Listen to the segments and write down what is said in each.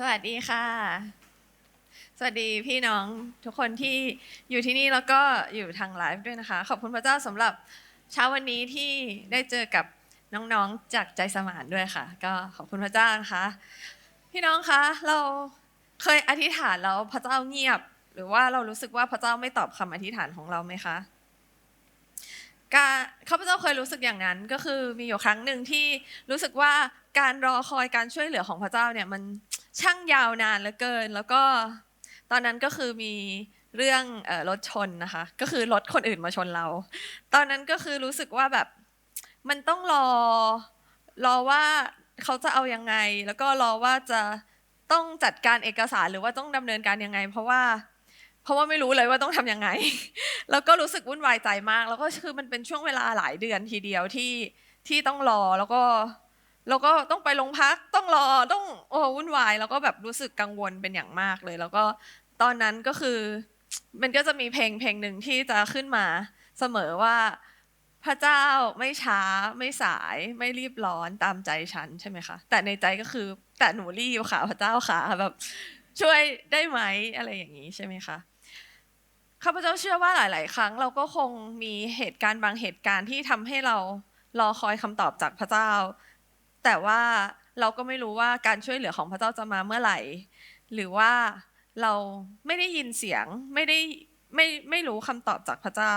สวัสดีค่ะ สวัสดีพี่น้องทุกคนที่อยู่ที่นี่แล้วก็อยู่ทางไลฟ์ด้วยนะคะ ขอบคุณพระเจ้าสำหรับเช้าวันนี้ที่ได้เจอกับน้องๆจากใจสมานด้วยค่ะ ก็ขอบคุณพระเจ้านะคะ พี่น้องคะเราเคยอธิษฐานแล้วพระเจ้าเงียบ หรือว่าเรารู้สึกว่าพระเจ้าไม่ตอบคำอธิษฐานของเราไหมคะการข้าพเจ้าเคยรู้สึกอย่างนั้นก็คือมีอยู่ครั้งหนึ่งที่รู้สึกว่าการรอคอยการช่วยเหลือของพระเจ้าเนี่ยมัน ช่างยาวนานเหลือเกิน แล้วก็ตอนนั้นก็คือมีเรื่องรถชนนะคะ ก็คือรถคนอื่นมาชนเรา ตอนนั้นก็คือรู้สึกว่าแบบมันต้องรอรอว่าเขาจะเอายังไง แล้วก็รอว่าจะต้องจัดการเอกสารหรือว่าต้องดำเนินการยังไง เพราะว่า เพราะว่าไม่รู้เลยว่าต้องทำยังไง แล้วก็รู้สึกวุ่นวายใจมาก แล้วก็คือมันเป็นช่วงเวลาหลายเดือนทีเดียวที่ที่ต้องรอแล้วก็ แล้วก็ต้องไปโรงพักต้องรอต้องโอ้วุ่นวายแล้วก็แบบรู้สึกกังวลเป็นอย่างมากเลย แล้วก็ตอนนั้นก็คือ มันก็จะมีเพลงเพลงหนึ่งที่จะขึ้นมาเสมอว่า พระเจ้าไม่ช้าไม่สายไม่รีบร้อนตามใจฉันใช่ไหมคะ แต่ในใจก็คือแต่หนูรีบค่ะพระเจ้าค่ะแบบช่วยได้ไหมอะไรอย่างนี้ใช่ไหมคะข้าพเจ้าเชื่อว่าหลาย ๆ ครั้ง เราก็คงมีเหตุการณ์บางเหตุการณ์ที่ทำให้เรารอคอยคำตอบจากพระเจ้า แต่ว่าเราก็ไม่รู้ว่าการช่วยเหลือของพระเจ้าจะมาเมื่อไหร่ หรือว่าเราไม่ได้ยินเสียงไม่ได้ไม่ไม่รู้คำตอบจากพระเจ้า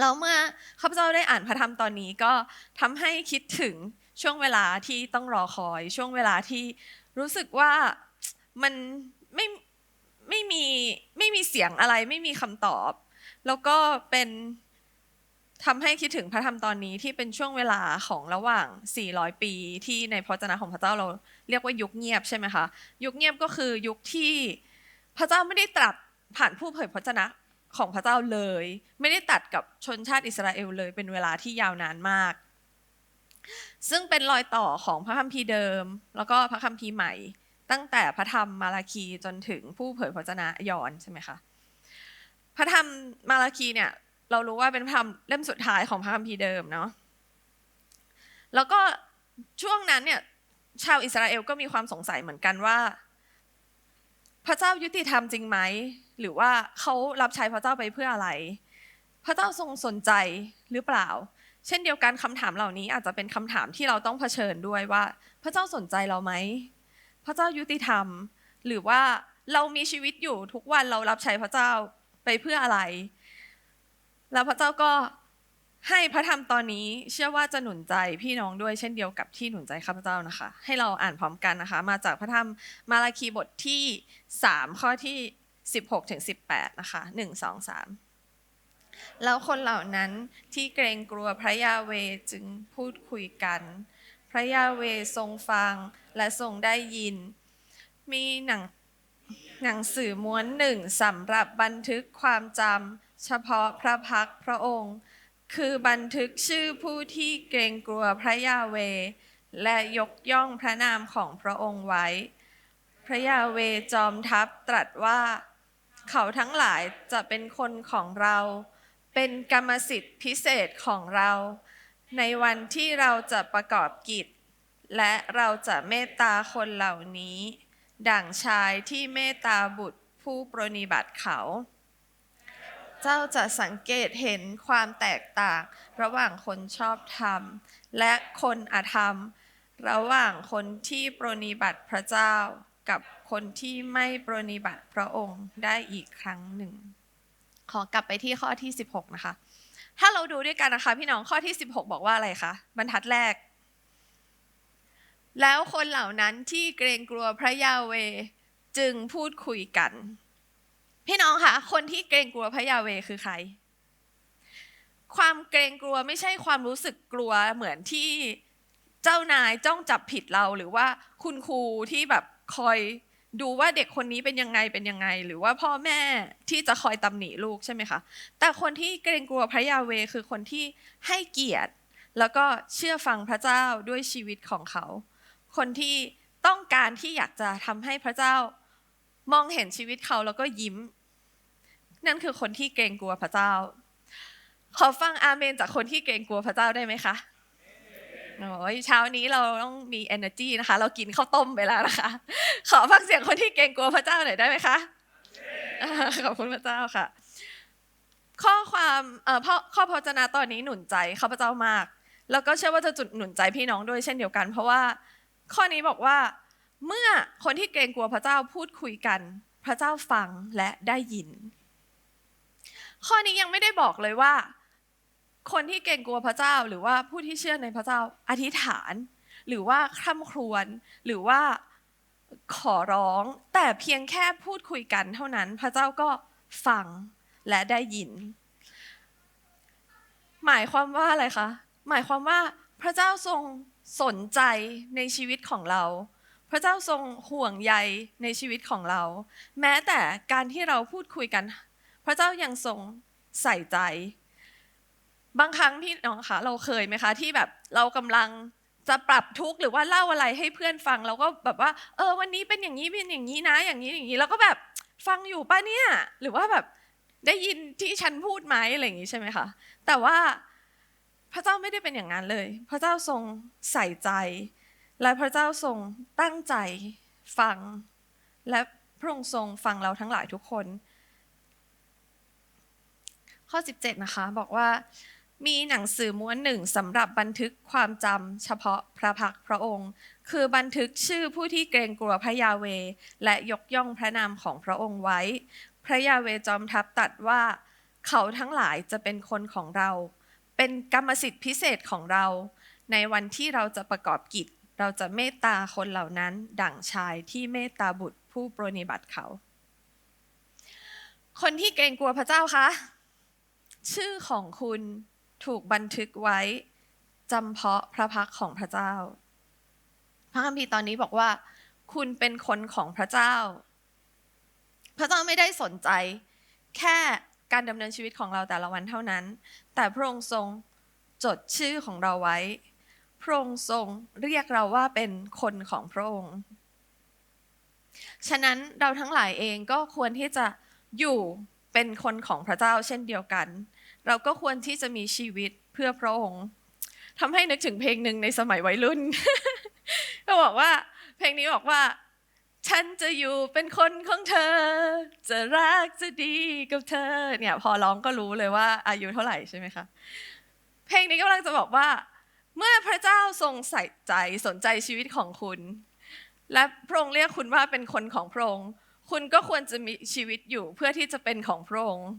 แล้วเมื่อข้าพเจ้าได้อ่านพระธรรมตอนนี้ก็ทำให้คิดถึงช่วงเวลาที่ต้องรอคอย ช่วงเวลาที่รู้สึกว่ามันไม่ไม่มีไม่มีเสียงอะไร ไม่มีคำตอบ แล้วก็เป็น ทำให้คิดถึงพระธรรมตอนนี้ที่เป็นช่วงเวลาของระหว่าง 400 ปีที่ในพระจนะของพระเจ้าเราเรียกว่ายุคเงียบใช่ไหมคะยุคเงียบก็คือยุคที่พระเจ้าไม่ได้ตรัสผ่านผู้เผยพระจนะของพระเจ้าเลย ไม่ได้ตัดกับชนชาติอิสราเอลเลยเป็นเวลาที่ยาวนานมาก ซึ่งเป็นรอยต่อของพระคัมภีร์เดิม แล้วก็พระคัมภีร์ใหม่ ตั้งแต่พระธรรมมาราคีจนถึงผู้เผยพระจนะยอนใช่ไหมคะพระธรรมมาราคีเนี่ย เรารู้ว่าเป็นพระธรรมเล่มสุดท้ายของพระคัมภีร์เดิมเนาะแล้วก็ช่วงนั้นเนี่ยชาวอิสราเอลก็มีความสงสัยเหมือนกันว่า พระเจ้ายุติธรรมจริงไหมหรือว่าเขารับใช้พระเจ้าไปเพื่ออะไร พระเจ้าทรงสนใจหรือเปล่า เช่นเดียวกันคำถามเหล่านี้อาจจะเป็นคำถามที่เราต้องเผชิญด้วยว่า พระเจ้าสนใจเราไหมพระเจ้ายุติธรรม หรือว่าเรามีชีวิตอยู่ทุกวันเรารับใช้พระเจ้าไปเพื่ออะไร แล้วพระเจ้าก็ให้พระธรรมตอนนี้เชื่อว่าจะหนุนใจพี่น้องด้วยเช่นเดียวกับที่หนุนใจข้าพเจ้านะคะ ให้เราอ่านพร้อมกันนะคะ มาจากพระธรรมมาราคีบทที่ 3 ข้อที่ 16ถึง18 นะคะ 1 2 3 แล้วคนเหล่านั้นที่เกรงกลัวพระยาเวจึงพูดคุยกัน พระยาเวทรงฟังและทรงได้ยิน มีหนังหนังสือม้วนหนึ่งสำหรับบันทึกความจำ เฉพาะพระพักพระองค์ คือบันทึกชื่อผู้ที่เกรงกลัวพระยาเว และยกย่องพระนามของพระองค์ไว้ พระยาเวจอมทัพตรัสว่า เขาทั้งหลายจะเป็นคนของเรา เป็นกรรมสิทธิ์พิเศษของเรา ในวันที่เราจะประกอบกิจ และเราจะเมตตาคนเหล่านี้ ดั่งชายที่เมตตาบุตรผู้ปรนิบัติเขา เจ้าจะสังเกตเห็นความแตกต่าง ระหว่างคนชอบธรรม และคนอธรรม ระหว่างคนที่ปรนิบัติพระเจ้า กับคนที่ไม่ปรนิบัติพระองค์ได้อีกครั้งหนึ่ง ขอกลับไปที่ข้อที่ 16 นะคะ ถ้าเราดูด้วยกันนะคะพี่น้องข้อที่ 16 บอกว่าอะไรคะบรรทัดแรก แล้วคนเหล่านั้นที่เกรงกลัวพระยาเวจึงพูดคุยกัน พี่น้องคะคนที่เกรงกลัวพระยาเวคือใคร ความเกรงกลัวไม่ใช่ความรู้สึกกลัวเหมือนที่เจ้านายจ้องจับผิดเราหรือว่าคุณครูที่แบบคอยดูว่าเด็กคนนี้เป็นยังไงเป็นยังไง หรือว่าพ่อแม่ที่จะคอยตำหนิลูกใช่ไหมคะ แต่คนที่เกรงกลัวพระยาเวคือคนที่ให้เกียรติ แล้วก็เชื่อฟังพระเจ้าด้วยชีวิตของเขา คนที่ต้องการที่อยากจะทำให้พระเจ้ามองเห็นชีวิตเขาแล้วก็ยิ้ม นั่นคือคนที่เกรงกลัวพระเจ้า ขอฟังอาเมนจากคนที่เกรงกลัวพระเจ้าได้ไหมคะโอ้ยเช้านี้เราต้องมี energy นะคะ เรากินข้าวต้มไปแล้วนะคะ ขอฟังเสียงคนที่เกรงกลัวพระเจ้าหน่อยได้ไหมคะขอบคุณพระเจ้าค่ะ ข้อความเอ่อข้อข้อพระวจนะตอนนี้หนุนใจข้าพเจ้ามาก แล้วก็เชื่อว่าจะจุดหนุนใจพี่น้องด้วยเช่นเดียวกัน เพราะว่าข้อนี้บอกว่า เมื่อคนที่เกรงกลัวพระเจ้าพูดคุยกัน พระเจ้าฟังและได้ยิน ข้อนี้ยังไม่ได้บอกเลยว่า คนที่เกรงกลัวพระเจ้า หรือว่าผู้ที่เชื่อในพระเจ้าอธิษฐาน หรือว่าคร่ำครวญหรือว่าขอร้อง แต่เพียงแค่พูดคุยกันเท่านั้น พระเจ้าก็ฟังและได้ยิน หมายความว่าอะไรคะหมายความว่าพระเจ้าทรงสนใจในชีวิตของเรา พระเจ้าทรงห่วงใยในชีวิตของเรา แม้แต่การที่เราพูดคุยกัน ระเจ้ายังทรงใส่ใจ บางครั้งพี่น้องคะเราเคยไหมคะที่แบบเรากำลังจะปรับทุกข์หรือว่าเล่าอะไรให้เพื่อนฟังเราก็แบบว่า เออ วันนี้เป็นอย่างนี้เป็นอย่างนี้นะ อย่างนี้อย่างนี้แล้วก็แบบฟังอยู่ป่ะเนี่ย หรือว่าแบบได้ยินที่ฉันพูดไหมอะไรอย่างนี้ใช่ไหมคะแต่ว่าพระเจ้าไม่ได้เป็นอย่างนั้นเลย พระเจ้าทรงใส่ใจ และพระเจ้าทรงตั้งใจฟัง และพระองค์ทรงฟังเราทั้งหลายทุกคน ข้อ 17 นะคะ บอกว่า มีหนังสือม้วนหนึ่งสำหรับบันทึกความจำเฉพาะพระพักพระองค์ คือบันทึกชื่อผู้ที่เกรงกลัวพระยาเว และยกย่องพระนามของพระองค์ไว้ พระยาเวจอมทัพตัดว่า เขาทั้งหลายจะเป็นคนของเรา เป็นกรรมสิทธิพิเศษของเรา ในวันที่เราจะประกอบกิจ เราจะเมตตาคนเหล่านั้น ดั่งชายที่เมตตาบุตรผู้ปรนิบัติเขา คนที่เกรงกลัวพระเจ้าคะ ชื่อของคุณถูกบันทึกไว้จำเพาะพระพักของพระเจ้า พระคัมภีร์ตอนนี้บอกว่า คุณเป็นคนของพระเจ้า พระเจ้าไม่ได้สนใจ แค่การดำเนินชีวิตของเราแต่ละวันเท่านั้น แต่พระองค์ทรงจดชื่อของเราไว้ พระองค์ทรงเรียกเราว่าเป็นคนของพระองค์ ฉะนั้นเราทั้งหลายเองก็ควรที่จะอยู่เป็นคนของพระเจ้าเช่นเดียวกัน เราก็ควรที่จะมีชีวิตเพื่อพระองค์ทำให้นึกถึงเพลงหนึ่งในสมัยวัยรุ่น ก็บอกว่า เพลงนี้บอกว่า ฉันจะอยู่เป็นคนของเธอ จะรักจะดีกับเธอ เนี่ย พอร้องก็รู้เลยว่า อายุเท่าไหร่ใช่ไหมคะ เพลงนี้กำลังจะบอกว่า เมื่อพระเจ้าทรงใส่ใจสนใจชีวิตของคุณ และพระองค์เรียกคุณว่าเป็นคนของพระองค์คุณก็ควรจะมีชีวิตอยู่เพื่อที่จะเป็นของพระองค์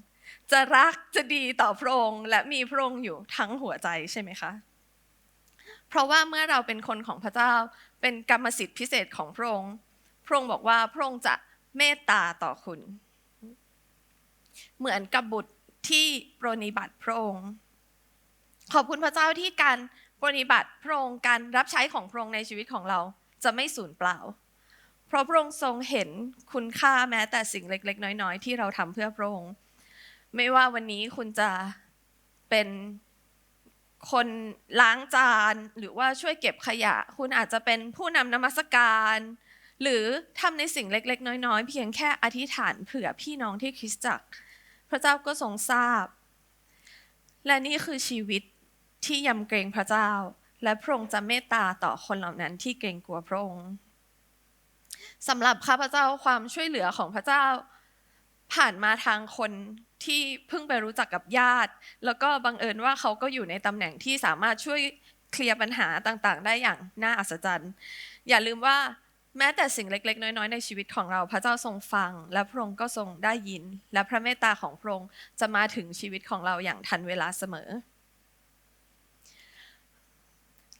จะรักจะดีต่อพระองค์และมีพระองค์อยู่ทั้งหัวใจใช่ไหมคะ เพราะว่าเมื่อเราเป็นคนของพระเจ้าเป็นกรรมสิทธิ์พิเศษของพระองค์ พระองค์บอกว่าพระองค์จะเมตตาต่อคุณ เหมือนกับบุตรที่ปรนนิบัติพระองค์ ขอบคุณพระเจ้าที่การปรนนิบัติพระองค์การรับใช้ของพระองค์ในชีวิตของเราจะไม่สูญเปล่า เพราะพระองค์ทรงเห็นคุณค่าแม้แต่สิ่งเล็ก ๆ น้อย ๆ ที่เราทำเพื่อพระองค์ ไม่ว่าวันนี้คุณจะเป็นคนล้างจานหรือว่าช่วยเก็บขยะ คุณอาจจะเป็นผู้นำนมัสการ หรือทำในสิ่งเล็ก ๆ น้อย ๆ เพียงแค่อธิษฐานเผื่อพี่น้องที่คริสตจักร พระเจ้าก็ทรงทราบ และนี่คือชีวิตที่ยำเกรงพระเจ้า และพระองค์จะเมตตาต่อคนเหล่านั้นที่เกรงกลัวพระองค์สำหรับข้าพเจ้าความช่วยเหลือของพระเจ้า ผ่านมาทางคน ที่เพิ่งไปรู้จักกับญาติ แล้วก็บังเอิญว่าเขาก็อยู่ในตำแหน่งที่สามารถช่วยเคลียร์ปัญหาต่างๆ ได้อย่างน่าอัศจรรย์ อย่าลืมว่าแม้แต่สิ่งเล็ก ๆ น้อย ๆ ในชีวิตของเราพระเจ้าทรงฟัง และพระองค์ก็ทรงได้ยิน และพระเมตตาของพระองค์จะมาถึงชีวิตของเราอย่างทันเวลาเสมอ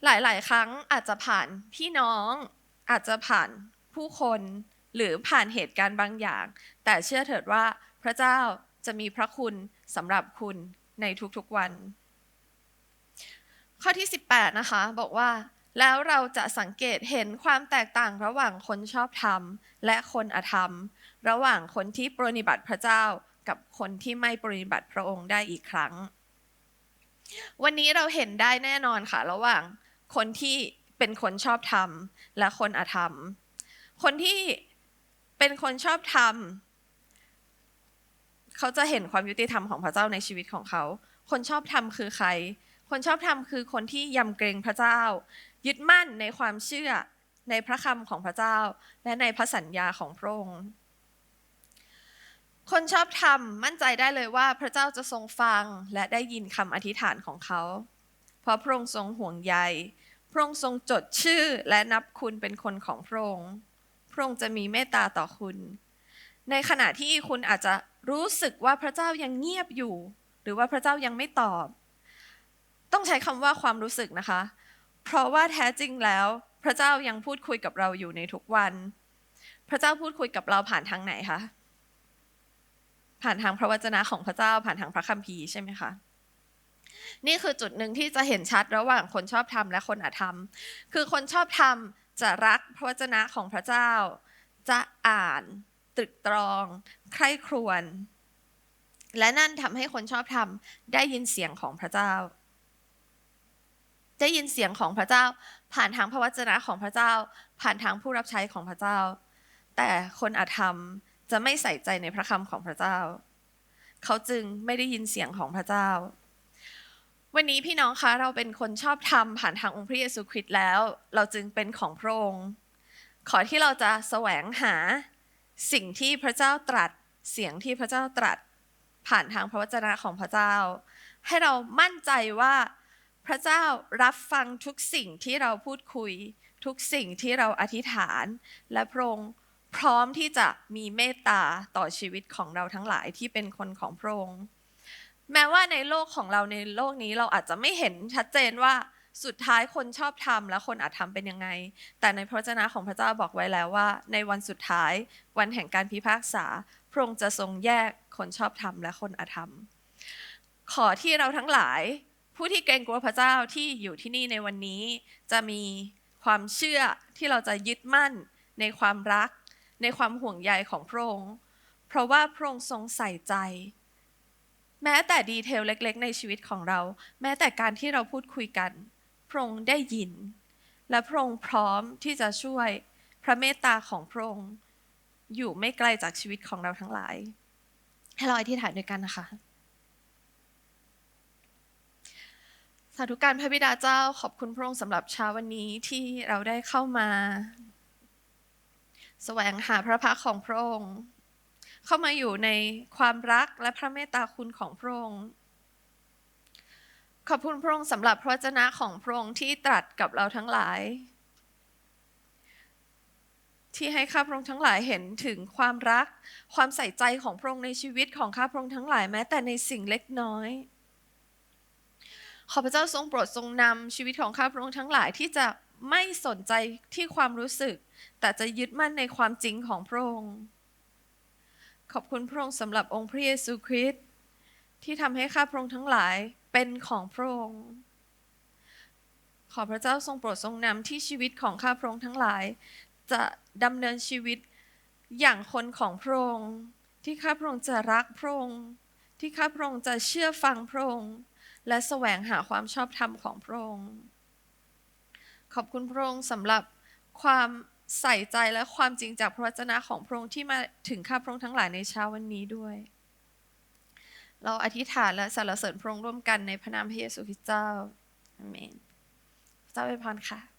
หลาย ๆ ครั้งอาจจะผ่านพี่น้องอาจจะผ่านผู้คนหรือผ่านเหตุการณ์บางอย่าง แต่เชื่อเถิดว่าพระเจ้า จะมีพระคุณสำหรับคุณในทุกๆวัน ข้อที่ 18 นะคะ บอกว่า แล้วเราจะสังเกตเห็นความแตกต่างระหว่างคนชอบธรรม และคนอธรรม ระหว่างคนที่ปรนนิบัติพระเจ้ากับคนที่ไม่ปรนนิบัติพระองค์ได้อีกครั้ง วันนี้เราเห็นได้แน่นอนค่ะ ระหว่างคนที่เป็นคนชอบธรรม และคนอธรรม คนที่เป็นคนชอบธรรม เขาจะเห็นความยุติธรรมของพระเจ้าในชีวิตของเขา คนชอบธรรมคือใคร คนชอบธรรมคือคนที่ยำเกรงพระเจ้า ยึดมั่นในความเชื่อในพระคำของพระเจ้า และในพระสัญญาของพระองค์คนชอบธรรมมั่นใจได้เลยว่าพระเจ้าจะทรงฟังและได้ยินคำอธิษฐานของเขา เพราะพระองค์ทรงห่วงใย พระองค์ทรงจดชื่อและนับคุณเป็นคนของพระองค์ พระองค์จะมีเมตตาต่อคุณ ในขณะที่คุณอาจจะรู้สึกว่าพระเจ้ายังเงียบอยู่ หรือว่าพระเจ้ายังไม่ตอบ ต้องใช้คำว่าความรู้สึกนะคะ เพราะว่าแท้จริงแล้ว พระเจ้ายังพูดคุยกับเราอยู่ในทุกวัน พระเจ้าพูดคุยกับเราผ่านทางไหนคะผ่านทางพระวจนะของพระเจ้าผ่านทางพระคัมภีร์ใช่ไหมคะนี่คือจุดหนึ่งที่จะเห็นชัดระหว่างคนชอบธรรมและคนอธรรม คือคนชอบธรรมจะรักพระวจนะของพระเจ้า จะอ่าน ตรึกตรอง ใคร่ครวญและนั่นทำให้คนชอบธรรมได้ยินเสียงของพระเจ้า ได้ยินเสียงของพระเจ้า ผ่านทางพระวจนะของพระเจ้า ผ่านทางผู้รับใช้ของพระเจ้า แต่คนอธรรมจะไม่ใส่ใจในพระคำของพระเจ้า เขาจึงไม่ได้ยินเสียงของพระเจ้า วันนี้พี่น้องคะเราเป็นคนชอบธรรมผ่านทางองค์พระเยซูคริสต์แล้ว เราจึงเป็นของพระองค์ขอที่เราจะแสวงหา สิ่งที่พระเจ้าตรัส เสียงที่พระเจ้าตรัส ผ่านทางพระวจนะของพระเจ้า ให้เรามั่นใจว่าพระเจ้ารับฟังทุกสิ่งที่เราพูดคุย ทุกสิ่งที่เราอธิษฐาน และพระองค์พร้อมที่จะมีเมตตาต่อชีวิตของเราทั้งหลายที่เป็นคนของพระองค์แม้ว่าในโลกของเราในโลกนี้เราอาจจะไม่เห็นชัดเจนว่า สุดท้ายคนชอบทำและคนอาจทำเป็นยังไง แต่ในพระวจนะของพระเจ้าบอกไว้แล้วว่า ในวันสุดท้ายวันแห่งการพิพากษา พระองค์จะทรงแยกคนชอบธรรมและคนอาธรรม ขอที่เราทั้งหลาย ผู้ที่เกรงกลัวพระเจ้าที่อยู่ที่นี่ในวันนี้ จะมีความเชื่อที่เราจะยึดมั่น ในความรัก ในความห่วงใยของพระองค์เพราะว่าพระองค์ทรงใส่ใจแม้แต่ดีเทลเล็ก ๆ ในชีวิตของเรา แม้แต่การที่เราพูดคุยกัน พระองค์ได้ยิน และพระองค์พร้อมที่จะช่วยพระเมตตาของพระองค์อยู่ไม่ไกลจากชีวิตของเราทั้งหลาย ให้เราอธิษฐานด้วยกันนะคะ สาธุการพระบิดาเจ้าขอบคุณพระองค์สำหรับเช้าวันนี้ที่เราได้เข้ามา แสวงหาพระพักของพระองค์ เข้ามาอยู่ในความรักและพระเมตตาคุณของพระองค์ ขอบคุณพระองค์สำหรับพระวจนะของพระองค์ที่ตรัสกับเราทั้งหลาย ที่ให้ข้าพระองค์ทั้งหลายเห็นถึงความรัก ความใส่ใจของพระองค์ในชีวิตของข้าพระองค์ทั้งหลายแม้แต่ในสิ่งเล็กน้อยขอพระเจ้าทรงโปรดทรงนำชีวิตของข้าพระองค์ทั้งหลายที่จะไม่สนใจที่ความรู้สึก แต่จะยึดมั่นในความจริงของพระองค์ ขอบคุณพระองค์สำหรับองค์พระเยซูคริสต์ ที่ทำให้ข้าพระองค์ทั้งหลายเป็นของพระองค์ ขอพระเจ้าทรงโปรดทรงนำที่ชีวิตของข้าพระองค์ทั้งหลาย จะดำเนินชีวิตอย่างคนของพระองค์ที่ข้าพระองค์จะรักพระองค์ที่ข้าพระองค์จะเชื่อฟังพระองค์และแสวงหาความชอบธรรมของพระองค์ ขอบคุณพระองค์สำหรับความใส่ใจและความจริงจากพระวจนะของพระองค์ที่มาถึงข้าพระองค์ทั้งหลายในเช้าวันนี้ด้วย เราอธิษฐานและสรรเสริญพระองค์ร่วมกันในพระนามพระเยซูคริสต์เจ้าอาเมน เจ้าอวยพรค่ะ